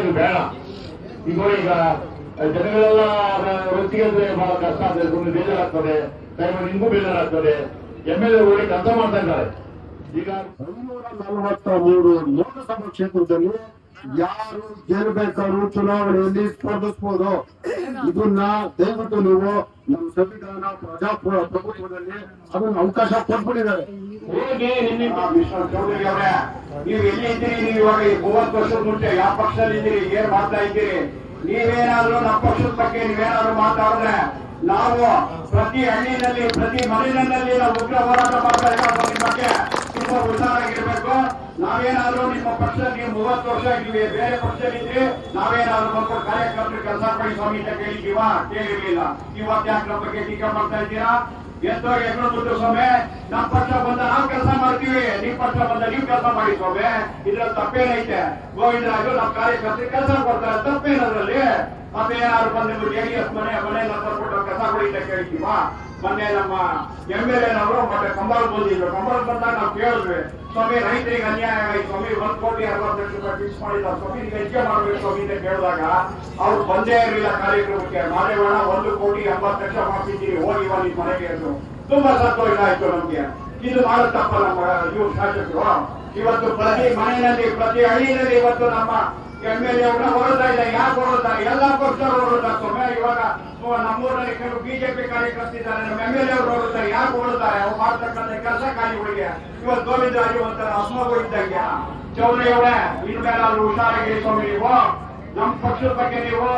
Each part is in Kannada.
ಇದು ಬೇಡ. ಈಗ ಈಗ ಜನಗಳೆಲ್ಲ ವೃತ್ತಿಗೆ ಬಹಳ ಕಷ್ಟ ಆಗ್ತದೆ ಸುಮ್ಮನೆ ಬೇಜಾರಾಗ್ತದೆ ದಯಮಾಡಿ ನಿಮಗೂ ಬೇಜಾರಾಗ್ತದೆ. ಎಂ ಎಲ್ ಎ ಕೆಲಸ ಮಾಡ್ತಾ ಇದ್ದಾರೆ. ಈಗ ಐನೂರ ನಲವತ್ತ ಮೂರು ಲೋಕಸಭಾ ಕ್ಷೇತ್ರದಲ್ಲಿ ಯಾರು ಗೆಲ್ಲಬೇಕಾದ್ರೂ ಚುನಾವಣೆಯಲ್ಲಿ ಸ್ಪರ್ಧಿಸಬಹುದು ಇದನ್ನ ದಯವಿಟ್ಟು ನೀವು ನಮ್ಮ ಸಂವಿಧಾನ ಪ್ರಜಾಪ್ರಭುತ್ವದಲ್ಲಿ ಅದನ್ನು ಅವಕಾಶ ಕೊಟ್ಬಿಟ್ಟಿದ್ದಾರೆ. ನೀವು ಎಲ್ಲಿ ಇದ್ದೀರಿ? ನೀವು ಇವಾಗ ಮೂವತ್ತು ವರ್ಷದ ಮುಂಚೆ ಯಾವ ಪಕ್ಷದಲ್ಲಿ ಇದ್ದೀರಿ? ಏನ್ ಮಾಡ್ತಾ ಇದ್ದೀರಿ? ನೀವೇನಾದ್ರೂ ನಮ್ಮ ಪಕ್ಷದ ಬಗ್ಗೆ ನೀವೇನಾದ್ರೂ ಮಾತಾಡಿದ್ರೆ ನಾವು ಪ್ರತಿ ಹಳ್ಳಿನಲ್ಲಿ ಪ್ರತಿ ಮನೆಯಲ್ಲಿ ನಾವು ಉಗ್ರ ಹೋರಾಟ ಮಾಡ್ತಾ ಇದ್ದೀವಿ ನಿಮ್ಮ ಬಗ್ಗೆ. ತುಂಬಾ ಹುಷಾರಾಗಿರ್ಬೇಕು ನಾವೇನಾದ್ರೂ ನಿಮ್ಮ ಪಕ್ಷ ನೀವು ಮೂವತ್ತು ವರ್ಷ ಇದ್ವಿ ಬೇರೆ ಪಕ್ಷದಲ್ಲಿದ್ರಿ ನಾವೇನಾದ್ರೂ ಬಂದು ಕಾರ್ಯಕರ್ತರು ಕೆಲಸ ಕೊಡಿ ಸ್ವಾಮಿ ಕೇಳಿದೀವ ಕೇಳಿರ್ಲಿಲ್ಲ. ಇವತ್ತು ಯಾಕೆ ಬಗ್ಗೆ ಟೀಕೆ ಮಾಡ್ತಾ ಇದ್ದೀರಾ? ಎಷ್ಟೋ ಬಿಟ್ಟು ಸ್ವಾಮಿ. ನಮ್ಮ ಪಕ್ಷ ಬಂದ ನಾವು ಕೆಲಸ ಮಾಡ್ತೀವಿ. ಪಕ್ಷ ಬಂದ ನೀವು ಕೆಲಸ ಮಾಡಿ ಸ್ವಾಮಿ. ಇದ್ರಲ್ಲಿ ತಪ್ಪೇನೈತೆ ಗೋವಿಂದರಾಜು ನಮ್ಮ ಕೆಲಸ ಕೊಡ್ತಾರೆ. ತಪ್ಪೇನದ್ರಲ್ಲಿ? ಮತ್ತೆ ಏನಾದ್ರು ಮನೆ ಕೊಡಿ ಅಂತ ಕೇಳ್ತೀವ ಮೊನ್ನೆ ನಮ್ಮ ಎಂ ಎಲ್ ಎನವರು ಮತ್ತೆ ಕಂಬಾಲ್ ಬಂದಿದ್ರು ಕಂಬಾಲ್ ಬಂದಾಗ ನಾವು ಕೇಳಿದ್ವಿ, ಸ್ವಾಮಿ, ರೈತರಿಗೆ ಅನ್ಯಾಯ ಆಯ್ತು. ಸ್ವಾಮಿ, ಒಂದ್ ಕೋಟಿ ಅರವತ್ತು ಲಕ್ಷ ರೂಪಾಯಿ ಫಿಕ್ಸ್ ಮಾಡಿಲ್ಲ ಸ್ವಾಮಿ ಈಗ ಹೆಚ್ಚಿಗೆ ಮಾಡ್ಬೇಕು ಸ್ವಾಮಿ ಅಂತ ಕೇಳಿದಾಗ ಅವ್ರು ಬಂದೇ ಇರಲಿಲ್ಲ ಕಾರ್ಯಕ್ರಮಕ್ಕೆ. ಮಾದೇವಣ್ಣ, ಒಂದು ಕೋಟಿ ಎಂಬತ್ತು ಲಕ್ಷ ಮಾಡ್ತಿದ್ದೀರಿ ಹೋಗಿ ಬನ್ನಿ ಮನೆಗೆ ಅಂದ್ರು. ತುಂಬಾ ಸಂತೋಷ ಆಯ್ತು ನಮ್ಗೆ. ಇದು ಮಾಡ ತಪ್ಪ ನಮ್ಮ, ಇವ್ರು ಶಾಸಕರು. ಇವತ್ತು ಪ್ರತಿ ಮನೆಯಲ್ಲಿ, ಪ್ರತಿ ಹಳ್ಳಿಯಲ್ಲಿ ಇವತ್ತು ನಮ್ಮ ಎಂ ಎಲ್ ಎ ಹೊರಡ್ತಾ ಇದೆ, ಯಾಕೆ ಹೊರತಾ ಎಲ್ಲ ಪಕ್ಷರು ಹೊರತಾ ಸ್ವಾಮಿ, ಇವಾಗ ನಮ್ಮೂರಲ್ಲಿ ಕೆಲವು ಬಿಜೆಪಿ ಕಾರ್ಯಕರ್ತಿದ್ದಾರೆ ನಮ್ಮ ಎಂ ಎಲ್ ಎ ಅವರು ಹೊರತಾರೆ ಯಾಕೆ ಹೊರತಾರೆ ಅವ್ರು ಮಾಡ್ತಕ್ಕಂಥ ಕೆಲಸ ಕಾರ್ಯಗಳಿಗೆ ಇವತ್ತು ಗೋವಿಂದರಾಜು ಒಂಥರ ಅಸ್ಮಗು ಇದ್ದಂಗೆ. ಚೌಧರಿ ಅವರೇ, ಇನ್ಮೇಲಾದ್ರೂ ಹುಷಾರಾಗಿ ಸ್ವಾಮಿ ನೀವು. ನಮ್ಮ ಪಕ್ಷದ ಬಗ್ಗೆ ನೀವು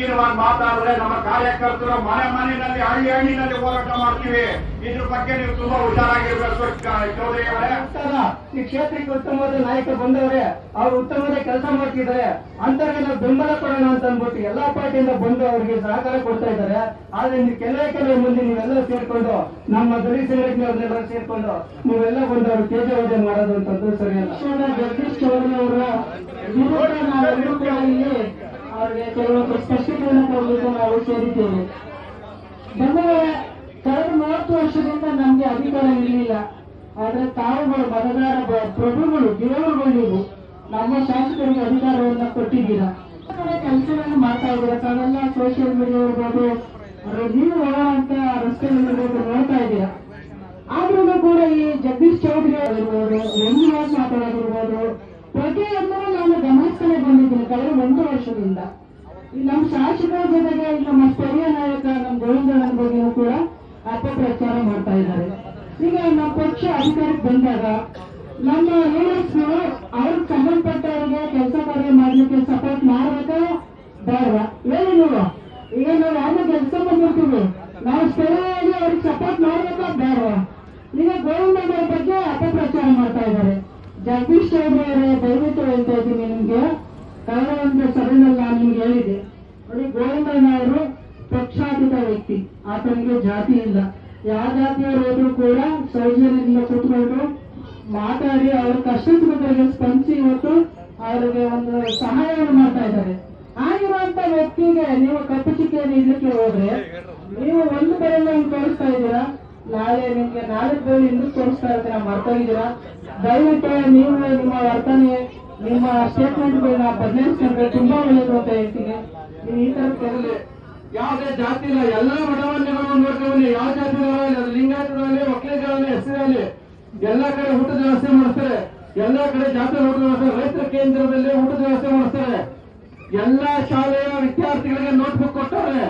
ಈರುವಾಗಿ ಮಾತಾಡಿದ್ರೆ ನಮ್ಮ ಕಾರ್ಯಕರ್ತರು ಮನೆ ಮನೆಯಲ್ಲಿ ಹಳ್ಳಿ ಹಳ್ಳಿನಲ್ಲಿ ಹೋರಾಟ ಮಾಡ್ತೀವಿ. ಇದ್ರ ಬಗ್ಗೆ ನೀವು ತುಂಬಾ ಹುಷಾರಾಗಿರ್ಬೇಕು ಚೌಧರಿ ಅವರೇ. ಅಲ್ಲ, ಈ ಕ್ಷೇತ್ರಕ್ಕೆ ಉತ್ತಮವಾದ ನಾಯಕರು ಬಂದವರೇ ಅವ್ರು ಉತ್ತಮವಾದ ಕೆಲಸ ಮಾಡ್ತಿದ್ದಾರೆ. ಅಂತವ್ರಿಗೆ ನಾವು ಬೆಂಬಲ ಕೊಡೋಣ ಅಂತ ಅಂದ್ಬಿಟ್ಟು ಎಲ್ಲಾ ಪಾರ್ಟಿಯಿಂದ ಬಂದು ಅವರಿಗೆ ಸಹಕಾರ ಕೊಡ್ತಾ ಇದ್ದಾರೆ. ಆದ್ರೆ ನೀವು ಕೆಲವೇ ಕೆಲವೇ ಮಂದಿ ನೀವೆಲ್ಲ ಸೇರ್ಕೊಂಡು ನಮ್ಮ ದಲಿತ ಸಂಘಟನೆಯವ್ರನ್ನೆಲ್ಲ ಸೇರ್ಕೊಂಡು ನೀವೆಲ್ಲ ಬಂದು ಅವ್ರು ತೇಜವಾದ ಮಾಡೋದು ಅಂತಂದ್ರೆ ಸರಿಯಲ್ಲ. ಜಗದೀಶ್ ಚೌಧರಿ ಅವರ ವಿರುದ್ಧ ನಾವೆಲ್ಲರೂ ಕೂಡ ಇಲ್ಲಿ ಅವ್ರಿಗೆ ಕೆಲವೊಂದು ಸ್ಪಷ್ಟತೆಯನ್ನು ಕೊಡಲಿಕ್ಕೆ ನಾವು ಸೇರಿದ್ದೇವೆ. ಬಂದವರೇ ಕಳೆದ ಮೂವತ್ತು ವರ್ಷದಿಂದ ನಮಗೆ ಅಧಿಕಾರ ಇರಲಿಲ್ಲ. ಆದರೆ ತಾವುಗಳು ಮತದಾರ ಪ್ರಭುಗಳು, ದೇವರುಗಳು ನೀವು. ನಮ್ಮ ಶಾಸಕರಿಗೆ ಅಧಿಕಾರವನ್ನು ಕೊಟ್ಟಿದ್ದೀರಾ? ಕೆಲಸಗಳನ್ನು ಮಾಡ್ತಾ ಇದ್ದೀರಾ? ತಾವೆಲ್ಲ ಸೋಷಿಯಲ್ ಮೀಡಿಯಾ ಇರ್ಬೋದು ನೀವು ಹೋಗುವಂತ ಓಡಾಡುವಂತ ರಸ್ತೆಗಳಿರ್ಬೋದು ನೋಡ್ತಾ ಇದ್ದೀರಾ? ಆದ್ರೂ ಕೂಡ ಈ ಜಗದೀಶ್ ಚೌಧರಿ ಆಗಿರ್ಬೋದು ರಂಗರಾಜ್ ಮಾತಾಡೋದಿರ್ಬೋದು ಪ್ರತಿಯೊಂದನ್ನು ನಾನು ಗಮನಿಸ್ತಾನೆ ಬಂದಿದ್ದೀನಿ, ಕಳೆದ ಒಂದು ವರ್ಷದಿಂದ. ನಮ್ಮ ಶಾಸಕರ ಜೊತೆಗೆ ನಮ್ಮ ಸ್ಥಳೀಯ ನಾಯಕ ನಮ್ಮ ಗೋವಿಂದಣ್ಣನ ಬಗ್ಗೆಯೂ ಕೂಡ ಅಪಪ್ರಚಾರ ಮಾಡ್ತಾ ಇದ್ದಾರೆ. ಈಗ ನಮ್ಮ ಪಕ್ಷ ಅಧಿಕಾರಕ್ಕೆ ಬಂದಾಗ, ನಮ್ಮ ಲೀಡರ್ಸ್ಗಳು ಅವ್ರಿಗೆ ಸಂಬಂಧಪಟ್ಟವರಿಗೆ ಕೆಲಸ ಕಾರ್ಯ ಮಾಡಲಿಕ್ಕೆ ಸಪೋರ್ಟ್ ಮಾಡ್ಬೇಕಾ? ಬೇಡವಾ? ಹೇಳಿ ನೀವು? ಈಗ ನಾವು ಯಾರನ್ನ ಕೆಲಸ ಬಂದಿರ್ತೀವಿ? ನಾವು ಸ್ಥಳೀಯವಾಗಿ ಅವ್ರಿಗೆ ಸಪೋರ್ಟ್ ಮಾಡ್ಬೇಕಾ ಬೇಡವಾ ಈಗ ಗೋವಿಂದಣ್ಣರ ಬಗ್ಗೆ ಅಪಪ್ರಚಾರ ಮಾಡ್ತಾ ಇದ್ದಾರೆ ಜಗದೀಶ್ ಚೌಧರಿ ದಯವಿಟ್ಟು ಹೇಳ್ತಾ ಇದ್ದೀನಿ ನಿಮ್ಗೆ. ಕಳೆದ ಒಂದು ಸಭೆಯಲ್ಲಿ ನಾನು ನಿಮ್ಗೆ ಹೇಳಿದೆ ನೋಡಿ, ಗೋವಿಂದಣ್ಣ ಅವರು ಪಕ್ಷಾತೀತ ವ್ಯಕ್ತಿ. ಆತನಿಗೆ ಜಾತಿ ಇಲ್ಲ. ಯಾವ ಜಾತಿಯವರು ಹೋದ್ರು ಕೂಡ ಸೌಜನ್ಯದಿಂದ ಕೂತ್ಕೊಂಡು ಮಾತಾಡಿ, ಅವ್ರ ಕಷ್ಟ ಬಗ್ಗೆ ಸ್ಪಂದಿಸಿ ಇವತ್ತು ಅವರಿಗೆ ಒಂದು ಸಹಾಯವನ್ನು ಮಾಡ್ತಾ ಇದ್ದಾರೆ. ಆಗಿರುವಂತ ವ್ಯಕ್ತಿಗೆ ನೀವು ಕಪ್ಪು ಚಿಕ್ಕಿಯನ್ನು ಹೋದ್ರೆ, ನೀವು ಒಂದು ಕಡೆಯಿಂದ ತೋರಿಸ್ತಾ ಇದ್ದೀರಾ? ನಾಳೆ ನಿಮ್ಗೆ ನಾಲ್ಕು ಬೇರೆ ಹಿಂದಕ್ಕೆ ತೋರಿಸ್ತಾ ಇರ್ತೀರಾ ಮರ್ತೋಗಿದ್ದೀರಾ ದಯವಿಟ್ಟು ನೀವು ನಿಮ್ಮ ವರ್ತನೆ, ನಿಮ್ಮ ಸ್ಟೇಟ್ಮೆಂಟ್ಗಳನ್ನ ಬದಲಾಯಿಸ್ಕೊಂಡ್ರೆ ತುಂಬಾ ಒಳ್ಳೇದು ಅಂತ ಹೇಳ್ತೀನಿ. ನೀವು ಈ ತರ ತೆರಲಿ ಯಾವುದೇ ಜಾತಿ ಇಲ್ಲ, ಎಲ್ಲ ಬಡವಣ್ಣಗಳು ನೋಡ್ಕೊಂಡ್ಬನ್ನಿ ಯಾವ ಜಾತಿ ಲಿಂಗಾಯತಗಳಲ್ಲಿ ಒಕ್ಕಲಿಗರಲ್ಲಿ ಹೆಸರಲ್ಲಿ ಎಲ್ಲ ಕಡೆ ಊಟದ ವ್ಯವಸ್ಥೆ ಮಾಡ್ತಾರೆ ಎಲ್ಲ ಕಡೆ ಜಾತಿ ಊಟದ ವ್ಯವಸ್ಥೆ ರೈತರ ಕೇಂದ್ರದಲ್ಲಿ ಊಟದ ವ್ಯವಸ್ಥೆ ಮಾಡ್ತಾರೆ ಎಲ್ಲಾ ಶಾಲೆಯ ವಿದ್ಯಾರ್ಥಿಗಳಿಗೆ ನೋಟ್ಬುಕ್ ಕೊಡ್ತಾರೆ.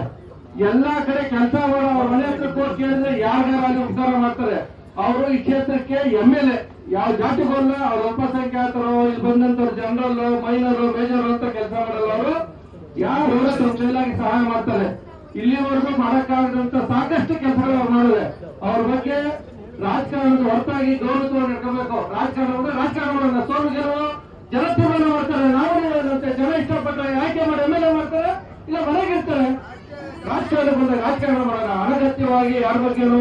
ಎಲ್ಲಾ ಕಡೆ ಕೆಲಸ ಅವ್ರ ಮನೆ ಹತ್ರ ಕೊಟ್ಟು ಕೇಳಿದ್ರೆ ಯಾರು ಅಲ್ಲಿ ಉದ್ಧಾರ ಮಾಡ್ತಾರೆ? ಅವರು ಈ ಕ್ಷೇತ್ರಕ್ಕೆ ಎಂ ಎಲ್ ಎ. ಯಾವ ಜಾತಿಗೋಲ್ಲ, ಅವ್ರ ಅಲ್ಪಸಂಖ್ಯಾತರು ಇಲ್ಲಿ ಬಂದಂತವ್ರು ಜನರಲ್ ಮೈನರ್ ಮೇಜರ್ ಅಂತ ಕೆಲಸ ಮಾಡಲ್ಲ ಅವರು. ಯಾರು ಚೆನ್ನಾಗಿ ಸಹಾಯ ಮಾಡ್ತಾರೆ? ಇಲ್ಲಿವರೆಗೂ ಮಾಡಕ್ಕಾಗದಂತ ಸಾಕಷ್ಟು ಕೆಲಸಗಳು ಅವ್ರು ಮಾಡಿದೆ ಅವ್ರ ಬಗ್ಗೆ ರಾಜಕಾರಣದ ಹೊರತಾಗಿ ಗೌರವ ನಡ್ಕೋಬೇಕು ರಾಜಕಾರಣ ರಾಜಕಾರಣ ಮಾಡೋಣ. ಸೋಲು ಗೆಲುವು ಜನತೀರ್ಮಾನ ಮಾಡ್ತಾರೆ ನಾವು ಹೇಳೋದಂತೆ ಜನ ಇಷ್ಟಪಟ್ಟಾಗ ಆಯ್ಕೆ ಮಾಡಿ ಎಂ ಎಲ್ ಎ ಮಾಡ್ತಾರೆ ಇಲ್ಲ ಮನೆಗಿರ್ತಾರೆ ರಾಜಕಾರಣ ಬಂದಾಗ ರಾಜಕಾರಣ ಮಾಡೋಣ. ಅನಗತ್ಯವಾಗಿ ಯಾರ ಬಗ್ಗೆನೂ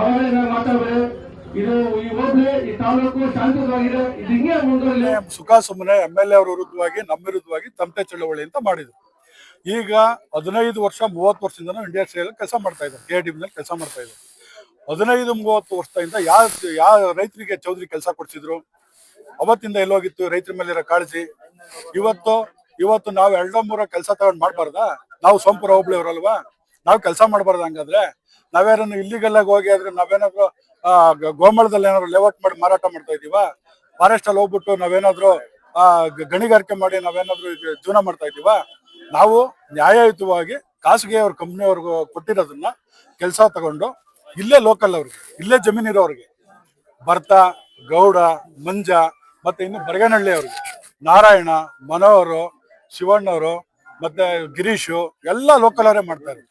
ಅವಹೇಳನ ಮಾತಾಡಬೇಕು ಇದು ಈ ಈ ತಾಲೂಕು ಶಾಂತಿಯುತವಾಗಿದೆ ಇದು ಹಿಂಗೆ ಸುಖ ಸುಮ್ಮನೆ ಎಂ ಎಲ್ ಎ ಅವರ ವಿರುದ್ಧವಾಗಿ, ನಮ್ಮ ವಿರುದ್ಧವಾಗಿ ತಮಟೆ ಚಳವಳಿ ಅಂತ ಮಾಡಿದ್ರು. ಈಗ ಹದಿನೈದು ವರ್ಷ, ಮೂವತ್ತು ವರ್ಷದಿಂದ ಇಂಡಿಯಾ ಸ್ಟೈಲ್ ಕೆಲಸ ಮಾಡ್ತಾ ಇದ್ದಾರೆ. ಕೆ ಡಿ ನಲ್ಲಿ ಕೆಲಸ ಮಾಡ್ತಾ ಇದ್ದಾರೆ. ಹದಿನೈದು, ಮೂವತ್ತು ವರ್ಷದಿಂದ ಯಾವ ಯಾವ ರೈತರಿಗೆ ಚೌಧರಿ ಕೆಲಸ ಕೊಡ್ಸಿದ್ರು? ಅವತ್ತಿಂದ ಎಲ್ಲೋಗಿತ್ತು, ರೈತರ ಮೇಲಿರೋ ಕಾಳಜಿ. ಇವತ್ತು ಇವತ್ತು ನಾವು ಎರಡೋ ಮೂರ ಕೆಲಸ ತಗೊಂಡು ಮಾಡಬಾರ್ದಾ? ನಾವು ಸೋಂಪುರ ಹೋಬ್ಳಿ ಅವರಲ್ವಾ ನಾವು ಕೆಲಸ ಮಾಡ್ಬಾರ್ದು ಹಂಗಾದ್ರೆ. ನಾವೇನಾದ್ರು ಇಲ್ಲಿಗೆಲ್ಲ ಹೋಗಿ ಆದ್ರೆ ನಾವೇನಾದ್ರು ಆ, ಗೋಮಾಳದಲ್ಲಿ ಏನಾದ್ರು ಲೇಔಟ್ ಮಾಡಿ ಮಾರಾಟ ಮಾಡ್ತಾ ಇದೀವ ಫಾರೆಸ್ಟ್ ಅಲ್ಲಿ ಹೋಗ್ಬಿಟ್ಟು ನಾವೇನಾದ್ರು ಆ ಗಣಿಗಾರಿಕೆ ಮಾಡಿ ನಾವೇನಾದ್ರು ಜೀವನ ಮಾಡ್ತಾ ಇದೀವ ನಾವು ನ್ಯಾಯಯುತವಾಗಿ ಖಾಸಗಿ ಅವ್ರ ಕಂಪ್ನಿಯವ್ರಿಗೆ ಕೊಟ್ಟಿರೋದನ್ನ ಕೆಲಸ ತಗೊಂಡು ಇಲ್ಲೇ ಲೋಕಲ್ ಅವ್ರಿಗೆ ಇಲ್ಲೇ ಜಮೀನ್ ಇರೋರಿಗೆ ಭರ್ತ ಗೌಡ ಮಂಜ ಮತ್ತೆ ಇನ್ನು ಬರಗನಹಳ್ಳಿ ಅವ್ರಿಗೆ ನಾರಾಯಣ ಮನೋಹರು ಶಿವಣ್ಣವರು ಮತ್ತೆ ಗಿರೀಶು ಎಲ್ಲ ಲೋಕಲ್ ಅವರೇ ಮಾಡ್ತಾರೆ.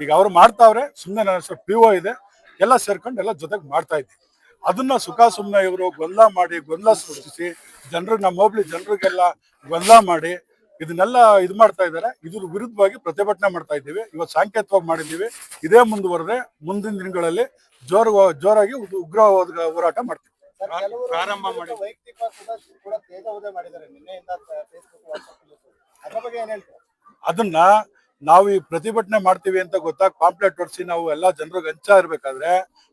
ಈಗ ಅವ್ರು ಮಾಡ್ತಾವ್ರೆ ಸುಮ್ಮನೆ ನನ್ನ ಹೆಸರು ಪಿ ಒ ಇದೆ ಎಲ್ಲ ಸೇರ್ಕೊಂಡು ಎಲ್ಲ ಜೊತೆಗೆ ಮಾಡ್ತಾ ಇದ್ದೀವಿ ಅದನ್ನ ಸುಖ ಸುಮ್ಮನೆ ಇವರು ಗೊಂದಲ ಮಾಡಿ ಗೊಂದಲ ಸೃಷ್ಟಿಸಿ ಜನರಿಗೆ ನಮ್ಮ ಹೋಬ್ಳಿ ಜನರಿಗೆಲ್ಲ ಗೊಂದಲ ಮಾಡಿ ಇದನ್ನೆಲ್ಲ ಇದು ಮಾಡ್ತಾ ಇದ್ದಾರೆ ಇದ್ರ ವಿರುದ್ಧವಾಗಿ ಪ್ರತಿಭಟನೆ ಮಾಡ್ತಾ ಇದ್ದೀವಿ. ಇವತ್ತು ಸಾಂಕೇತಿಕವಾಗಿ ಮಾಡಿದ್ದೀವಿ. ಇದೇ ಮುಂದುವರೆದ್ರೆ ಮುಂದಿನ ದಿನಗಳಲ್ಲಿ ಜೋರು ಜೋರಾಗಿ ಉಗ್ರ ಉಗ್ರವಾದ ಹೋರಾಟ ಮಾಡ್ತೀವಿ. ಪ್ರಾರಂಭ ಮಾಡಿ ಅದನ್ನ ನಾವು ಈ ಪ್ರತಿಭಟನೆ ಮಾಡ್ತೀವಿ ಅಂತ ಗೊತ್ತಾಗ ಪಾಂಪ್ಲೆಟ್ ಹೊಡ್ಸಿ ನಾವು ಎಲ್ಲ ಜನರಿಗೆ ಹಂಚ ಇರ್ಬೇಕಾದ್ರೆ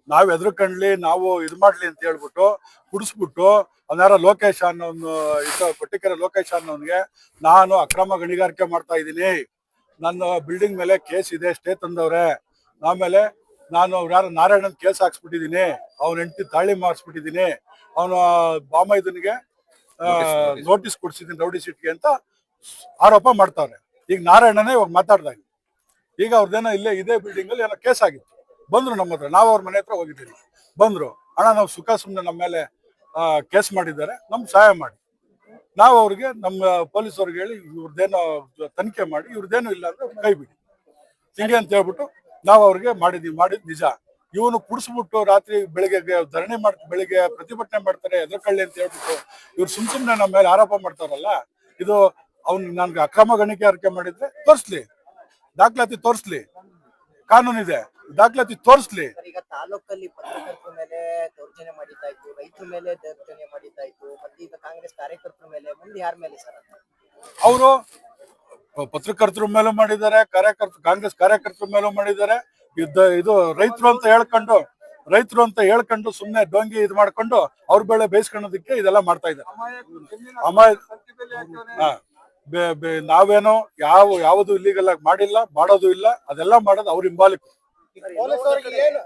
ನಾವು ಎದ್ರಕಂಡ್ಲಿ ನಾವು ಇದು ಮಾಡ್ಲಿ ಅಂತ ಹೇಳ್ಬಿಟ್ಟು ಕುಡಿಸ್ಬಿಟ್ಟು ಅವನಾರ ಲೋಕೇಶ್ ಅನ್ನೋನು ಇದು ಕೊಟ್ಟಿಕೆರೆ ಲೋಕೇಶ್ ಅನ್ನೋನ್ಗೆ ನಾನು ಅಕ್ರಮ ಗಣಿಗಾರಿಕೆ ಮಾಡ್ತಾ ಇದ್ದೀನಿ. ನನ್ನ ಬಿಲ್ಡಿಂಗ್ ಮೇಲೆ ಕೇಸ್ ಇದೆ ಸ್ಟೇ ತಂದವ್ರೆ. ಆಮೇಲೆ ನಾನು ಯಾರು ನಾರಾಯಣನ್ ಕೇಸ್ ಹಾಕ್ಸ್ಬಿಟ್ಟಿದೀನಿ ಅವ್ನ ಹೆಂಡತಿ ತಾಳಿ ಮಾಡಿಸ್ಬಿಟ್ಟಿದೀನಿ ಅವನು ಬಾಮೈದನಿಗೆ ನೋಟಿಸ್ ಕೊಡ್ಸಿದ್ದೀನಿ ರೌಡಿ ಸಿಟ್ಗೆ ಅಂತ ಆರೋಪ ಮಾಡ್ತಾವ್ರೆ. ಈಗ ನಾರಾಯಣನೇ ಇವಾಗ ಮಾತಾಡ್ದಾಗ ಈಗ ಅವ್ರದ್ದೇನೋ ಇಲ್ಲೇ ಇದೇ ಬಿಲ್ಡಿಂಗ್ ಅಲ್ಲಿ ಏನೋ ಕೇಸ್ ಆಗಿತ್ತು. ಬಂದ್ರು ನಮ್ಮ ಹತ್ರ. ನಾವು ಅವ್ರ ಮನೆ ಹತ್ರ ಹೋಗಿದ್ದೀವಿ. ಬಂದ್ರು. ಅಣ್ಣ, ನಾವು ಸುಖ ಸುಮ್ಮನೆ ನಮ್ಮ ಮೇಲೆ ಕೇಸ್ ಮಾಡಿದ್ದಾರೆ. ನಮ್ಗೆ ಸಹಾಯ ಮಾಡಿ. ನಾವು ಅವ್ರಿಗೆ ನಮ್ಮ ಪೊಲೀಸ್ ಅವ್ರಿಗೆ ಹೇಳಿ ಇವ್ರದ್ದೇನೋ ತನಿಖೆ ಮಾಡಿ, ಇವ್ರದ್ದೇನೋ ಇಲ್ಲ ಅಂದ್ರೆ ಕೈ ಬಿಡಿ. ಹಿಂಗೆ ಅಂತ ಹೇಳ್ಬಿಟ್ಟು ನಾವು ಅವ್ರಿಗೆ ಮಾಡಿದೀವಿ. ಮಾಡಿದ್ ನಿಜ. ಇವನು ಕುಡಿಸ್ಬಿಟ್ಟು ರಾತ್ರಿ ಬೆಳಿಗ್ಗೆ ಧರಣಿ ಮಾಡ್, ಬೆಳಿಗ್ಗೆ ಪ್ರತಿಭಟನೆ ಮಾಡ್ತಾರೆ ಎದ್ರಕಳ್ಳಿ ಅಂತ ಹೇಳ್ಬಿಟ್ಟು ಇವ್ರು ಸುಮ್ ಸುಮ್ನೆ ನಮ್ಮ ಮೇಲೆ ಆರೋಪ ಮಾಡ್ತಾರಲ್ಲ, ಇದು ಅವ್ನು ನನ್ಗೆ ಅಕ್ರಮ ಗಣಿಗಾರಿಕೆ ಮಾಡಿದ್ರೆ ತೋರಿಸ್ಲಿ. ದಾಖಲಾತಿ ತೋರಿಸ್ಲಿ. ಕಾನೂನಿದೆ. ದಾಖಲಾತಿ ತೋರಿಸ್ಲಿ. ಈಗ ತಾಲೂಕಲ್ಲಿ ಪತ್ರಕರ್ತರ ಮೇಲೆ ದೌರ್ಜನ್ಯ ಮಾಡಿದ್ದಾ ಇತ್ತು ರೈತರ ಮೇಲೆ ದೌರ್ಜನ್ಯ ಮಾಡಿದ್ದಾ ಇತ್ತು ಮತ್ತೆ ಈಗ ಕಾಂಗ್ರೆಸ್ ಕಾರ್ಯಕರ್ತರ ಮೇಲೆ ಮುಂದೆ ಯಾರ ಮೇಲೆ ಸರ್? ಅವರು ಪತ್ರಕರ್ತರ ಮೇಲೂ ಮಾಡಿದ್ದಾರೆ ಕಾರ್ಯಕರ್ತ ಕಾಂಗ್ರೆಸ್ ಕಾರ್ಯಕರ್ತರ ಮೇಲೂ ಮಾಡಿದ್ದಾರೆ. ಯುದ್ಧ ಇದು ರೈತರು ಅಂತ ಹೇಳ್ಕೊಂಡು ರೈತರು ಅಂತ ಹೇಳ್ಕೊಂಡು ಸುಮ್ನೆ ಡೋಂಗಿ ಇದು ಮಾಡ್ಕೊಂಡು ಅವ್ರ ಬೆಳೆ ಬೇಯಿಸ್ಕೊಳ್ಳೋದಕ್ಕೆ ಇದೆಲ್ಲ ಮಾಡ್ತಾ ಇದ್ದಾರೆ. ಅಮಾಯ ನಾವೇನೋ ಯಾವ ಯಾವುದು ಇಲ್ಲಿಗೆಲ್ಲ ಮಾಡಿಲ್ಲ ಮಾಡೋದು ಇಲ್ಲ ಅದೆಲ್ಲ ಮಾಡೋದು ಅವ್ರ ಹಿಂಬಾಲಿಕ. ಪೊಲೀಸ್ ಅವರಿಗೆ ಏನು?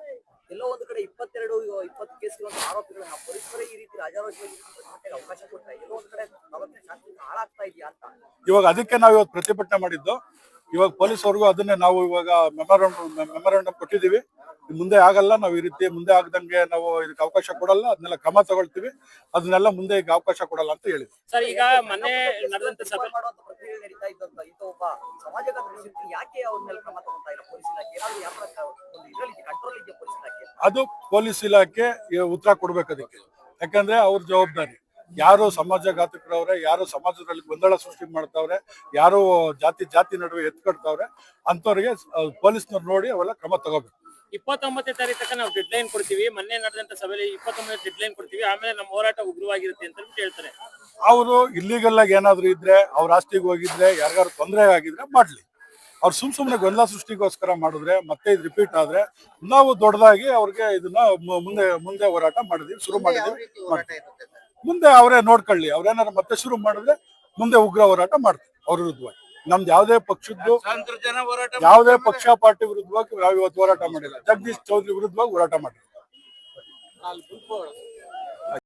ಎಲ್ಲೋ ಒಂದು ಕಡೆ ಇಪ್ಪತ್ತೆರಡು ಇಪ್ಪತ್ತು ಕೇಸ್ಗಳ ಆರೋಪಿಗಳನ್ನ ಪೊಲೀಸರೇ ಈ ರೀತಿ ರಾಜಾರೋಷವಾಗಿ ಅವಕಾಶ ಕೊಟ್ರೆ ಎಲ್ಲೋ ಒಂದು ಕಡೆ ಶಾಂತಿ ಹಾಳಾಗ್ತಾ ಇದೆಯಾ ಅಂತ? ಇವಾಗ ಅದಕ್ಕೆ ನಾವು ಇವತ್ತು ಪ್ರತಿಭಟನೆ ಮಾಡಿದ್ದು. ಇವಾಗ ಪೊಲೀಸ್ ಅವ್ರಿಗೂ ಅದನ್ನೇ ನಾವು ಇವಾಗ ಮೆಮೊರಂಡಮ್ ಮೆಮೊರಂಡಮ್ ಕೊಟ್ಟಿದ್ದೀವಿ. ಮುಂದೆ ಆಗಲ್ಲ ನಾವು ಈ ರೀತಿ ಮುಂದೆ ಆಗದಂಗೆ ನಾವು ಇದಕ್ಕೆ ಅವಕಾಶ ಕೊಡಲ್ಲ ಅದನ್ನೆಲ್ಲ ಕ್ರಮ ತಗೊಳ್ತೀವಿ. ಅದನ್ನೆಲ್ಲ ಮುಂದೆ ಈಗ ಅವಕಾಶ ಕೊಡಲ್ಲ ಅಂತ ಹೇಳಿದ್ವಿ. ಸರ್ ಈಗ ಮೊನ್ನೆ ನಡೆದಂತ ಸಭೆ ಮಾಡುವಂತ ಪ್ರಕ್ರಿಯೆ ನಡೀತಾ ಇದ್ದಂತ ಇಂಥ ಒಬ್ಬ ಸಮಾಜಘಾತ ವ್ಯಕ್ತಿ ಯಾಕೆ ಅವ್ರ ಮೇಲೆ ಕ್ರಮ ತಗೊಂತಾ ಇಲ್ಲ? ಪೊಲೀಸ್ ಇಲಾಖೆ ಏನಾದ್ರು ಯಾವ ಒಂದು ಇದರಲ್ಲಿ ಕಂಟ್ರೋಲ್ ಇದೆಯಾ ಪೊಲೀಸ್ ಇಲಾಖೆ? ಅದು ಪೊಲೀಸ್ ಇಲಾಖೆ ಉತ್ತರ ಕೊಡ್ಬೇಕು ಅದಕ್ಕೆ. ಯಾಕಂದ್ರೆ ಅವ್ರ ಜವಾಬ್ದಾರಿ. ಯಾರು ಸಮಾಜಘಾತಕರವ್ರೆ ಯಾರು ಸಮಾಜದಲ್ಲಿ ಗೊಂದಲ ಸೃಷ್ಟಿ ಮಾಡ್ತಾವ್ರೆ ಯಾರು ಜಾತಿ ಜಾತಿ ನಡುವೆ ಎತ್ಕೊಡ್ತಾವ್ರೆ ಅಂತವ್ರಿಗೆ ಪೊಲೀಸ್ನವ್ರು ನೋಡಿ ಅವೆಲ್ಲ ಕ್ರಮ ತಗೋಬೇಕು. ಇಪ್ಪತ್ತೊಂಬತ್ತನೇ ತಾರೀಕು ತನಕ ನಾವು ಡೆಡ್ ಲೈನ್ ಕೊಡ್ತೀವಿ. ಮೊನ್ನೆ ನಡೆದಂತ ಸಭೆಯಲ್ಲಿ ಇಪ್ಪತ್ತೊಂಬತ್ತು ಡೆಡ್ ಲೈನ್ ಕೊಡ್ತೀವಿ. ಆಮೇಲೆ ನಮ್ಮ ಹೋರಾಟ ಉಗ್ರವಾಗಿರುತ್ತೆ ಅಂತ ಹೇಳ್ಬಿಟ್ಟು ಹೇಳ್ತಾರೆ. ಅವರು ಇಲ್ಲಿಗಲ್ ಆಗಿ ಏನಾದ್ರು ಇದ್ರೆ ಅವ್ರ ಆಸ್ತಿಗೆ ಹೋಗಿದ್ರೆ ಯಾರಿಗಾರು ತೊಂದರೆ ಆಗಿದ್ರೆ ಮಾಡ್ಲಿ. ಅವ್ರು ಸುಮ್ ಸುಮ್ನೆ ಗೊಂದಲ ಸೃಷ್ಟಿಗೋಸ್ಕರ ಮಾಡಿದ್ರೆ ಮತ್ತೆ ಇದು ರಿಪೀಟ್ ಆದ್ರೆ ನಾವು ದೊಡ್ಡದಾಗಿ ಅವ್ರಿಗೆ ಇದನ್ನ ಮುಂದೆ ಮುಂದೆ ಹೋರಾಟ ಮಾಡಿದೀವಿ ಶುರು ಮಾಡಿದೀವಿ ಮಾಡ್ತೀವಿ. ಮುಂದೆ ಅವರೇ ನೋಡ್ಕೊಳ್ಳಿ. ಅವ್ರೇನಾರು ಮತ್ತೆ ಶುರು ಮಾಡಿದ್ರೆ ಮುಂದೆ ಉಗ್ರ ಹೋರಾಟ ಮಾಡ್ತಾರೆ. ಅವ್ರ ವಿರುದ್ಧವಾಗಿ. ನಮ್ದು ಯಾವುದೇ ಪಕ್ಷದ್ದು ಯಾವುದೇ ಪಕ್ಷ ಪಾರ್ಟಿ ವಿರುದ್ಧವಾಗಿ ನಾವು ಇವತ್ತು ಹೋರಾಟ ಮಾಡಿಲ್ಲ. ಜಗದೀಶ್ ಚೌಧರಿ ವಿರುದ್ಧವಾಗಿ ಹೋರಾಟ ಮಾಡಿಲ್ಲ.